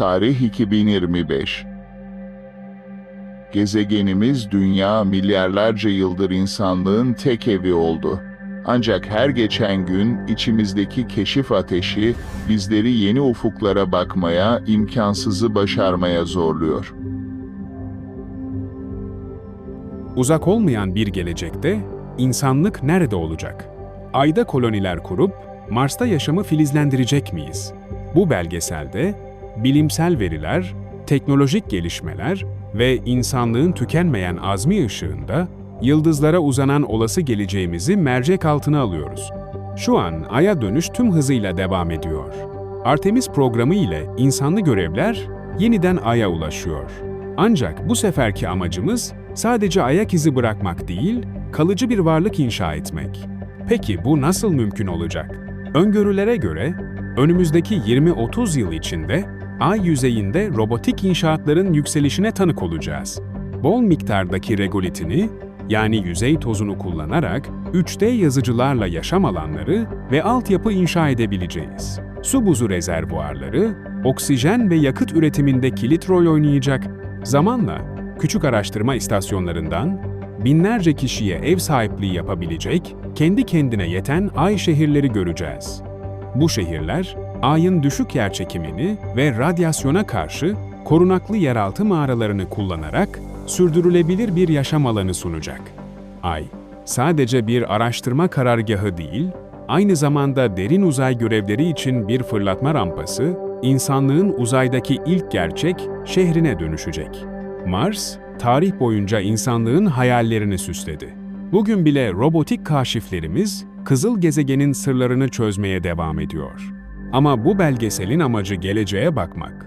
Tarih 2025 Gezegenimiz dünya milyarlarca yıldır insanlığın tek evi oldu. Ancak her geçen gün içimizdeki keşif ateşi bizleri yeni ufuklara bakmaya, imkansızı başarmaya zorluyor. Uzak olmayan bir gelecekte insanlık nerede olacak? Ayda koloniler kurup Mars'ta yaşamı filizlendirecek miyiz? Bu belgeselde bilimsel veriler, teknolojik gelişmeler ve insanlığın tükenmeyen azmi ışığında yıldızlara uzanan olası geleceğimizi mercek altına alıyoruz. Şu an Ay'a dönüş tüm hızıyla devam ediyor. Artemis programı ile insanlı görevler yeniden Ay'a ulaşıyor. Ancak bu seferki amacımız sadece ayak izi bırakmak değil, kalıcı bir varlık inşa etmek. Peki bu nasıl mümkün olacak? Öngörülere göre önümüzdeki 20-30 yıl içinde ay yüzeyinde robotik inşaatların yükselişine tanık olacağız. Bol miktardaki regolitini yani yüzey tozunu kullanarak 3D yazıcılarla yaşam alanları ve altyapı inşa edebileceğiz. Su buzu rezervuarları, oksijen ve yakıt üretiminde kilit rol oynayacak. Zamanla küçük araştırma istasyonlarından binlerce kişiye ev sahipliği yapabilecek, kendi kendine yeten ay şehirleri göreceğiz. Bu şehirler, ayın düşük yerçekimini ve radyasyona karşı korunaklı yeraltı mağaralarını kullanarak sürdürülebilir bir yaşam alanı sunacak. Ay, sadece bir araştırma karargahı değil, aynı zamanda derin uzay görevleri için bir fırlatma rampası, insanlığın uzaydaki ilk gerçek şehrine dönüşecek. Mars, tarih boyunca insanlığın hayallerini süsledi. Bugün bile robotik kaşiflerimiz kızıl gezegenin sırlarını çözmeye devam ediyor. Ama bu belgeselin amacı geleceğe bakmak.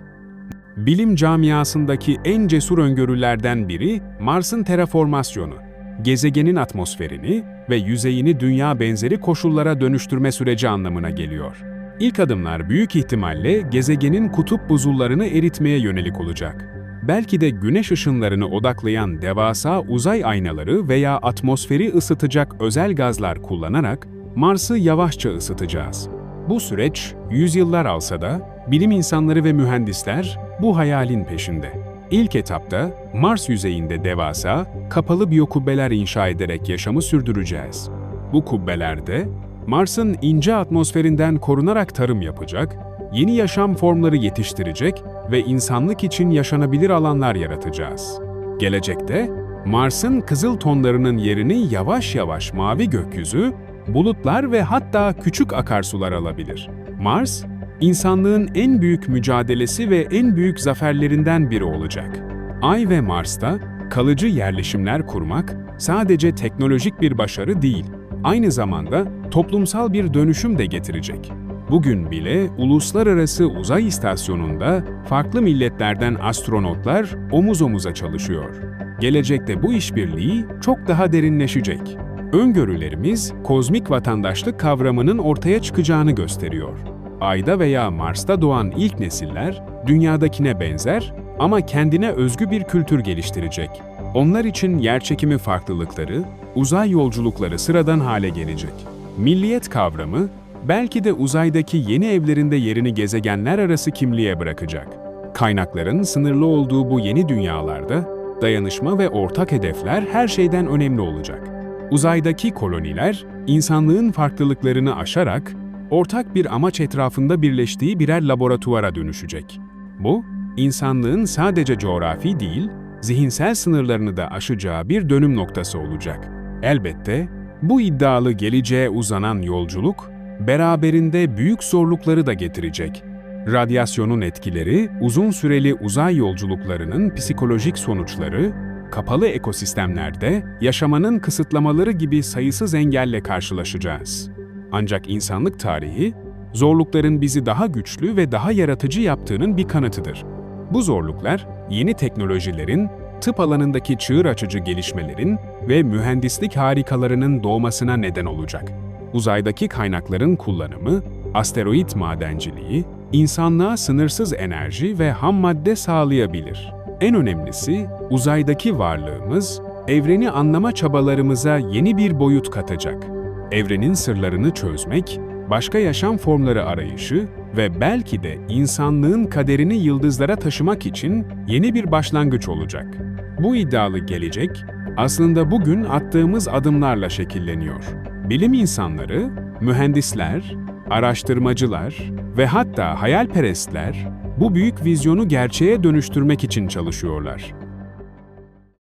Bilim camiasındaki en cesur öngörülerden biri Mars'ın terraformasyonu. Gezegenin atmosferini ve yüzeyini dünya benzeri koşullara dönüştürme süreci anlamına geliyor. İlk adımlar büyük ihtimalle gezegenin kutup buzullarını eritmeye yönelik olacak. Belki de güneş ışınlarını odaklayan devasa uzay aynaları veya atmosferi ısıtacak özel gazlar kullanarak Mars'ı yavaşça ısıtacağız. Bu süreç yüzyıllar alsa da bilim insanları ve mühendisler bu hayalin peşinde. İlk etapta Mars yüzeyinde devasa, kapalı biyokubbeler inşa ederek yaşamı sürdüreceğiz. Bu kubbelerde Mars'ın ince atmosferinden korunarak tarım yapacak, yeni yaşam formları yetiştirecek ve insanlık için yaşanabilir alanlar yaratacağız. Gelecekte Mars'ın kızıl tonlarının yerini yavaş yavaş mavi gökyüzü, bulutlar ve hatta küçük akarsular alabilir. Mars, insanlığın en büyük mücadelesi ve en büyük zaferlerinden biri olacak. Ay ve Mars'ta kalıcı yerleşimler kurmak sadece teknolojik bir başarı değil, aynı zamanda toplumsal bir dönüşüm de getirecek. Bugün bile Uluslararası Uzay İstasyonu'nda farklı milletlerden astronotlar omuz omuza çalışıyor. Gelecekte bu işbirliği çok daha derinleşecek. Öngörülerimiz kozmik vatandaşlık kavramının ortaya çıkacağını gösteriyor. Ayda veya Mars'ta doğan ilk nesiller dünyadakine benzer ama kendine özgü bir kültür geliştirecek. Onlar için yerçekimi farklılıkları, uzay yolculukları sıradan hale gelecek. Milliyet kavramı belki de uzaydaki yeni evlerinde yerini gezegenler arası kimliğe bırakacak. Kaynakların sınırlı olduğu bu yeni dünyalarda dayanışma ve ortak hedefler her şeyden önemli olacak. Uzaydaki koloniler insanlığın farklılıklarını aşarak ortak bir amaç etrafında birleştiği birer laboratuvara dönüşecek. Bu, insanlığın sadece coğrafi değil, zihinsel sınırlarını da aşacağı bir dönüm noktası olacak. Elbette bu iddialı geleceğe uzanan yolculuk beraberinde büyük zorlukları da getirecek. Radyasyonun etkileri, uzun süreli uzay yolculuklarının psikolojik sonuçları, kapalı ekosistemlerde yaşamanın kısıtlamaları gibi sayısız engelle karşılaşacağız. Ancak insanlık tarihi, zorlukların bizi daha güçlü ve daha yaratıcı yaptığının bir kanıtıdır. Bu zorluklar, yeni teknolojilerin, tıp alanındaki çığır açıcı gelişmelerin ve mühendislik harikalarının doğmasına neden olacak. Uzaydaki kaynakların kullanımı, asteroid madenciliği, insanlığa sınırsız enerji ve ham madde sağlayabilir. En önemlisi, uzaydaki varlığımız, evreni anlama çabalarımıza yeni bir boyut katacak. Evrenin sırlarını çözmek, başka yaşam formları arayışı ve belki de insanlığın kaderini yıldızlara taşımak için yeni bir başlangıç olacak. Bu iddialı gelecek aslında bugün attığımız adımlarla şekilleniyor. Bilim insanları, mühendisler, araştırmacılar ve hatta hayalperestler bu büyük vizyonu gerçeğe dönüştürmek için çalışıyorlar.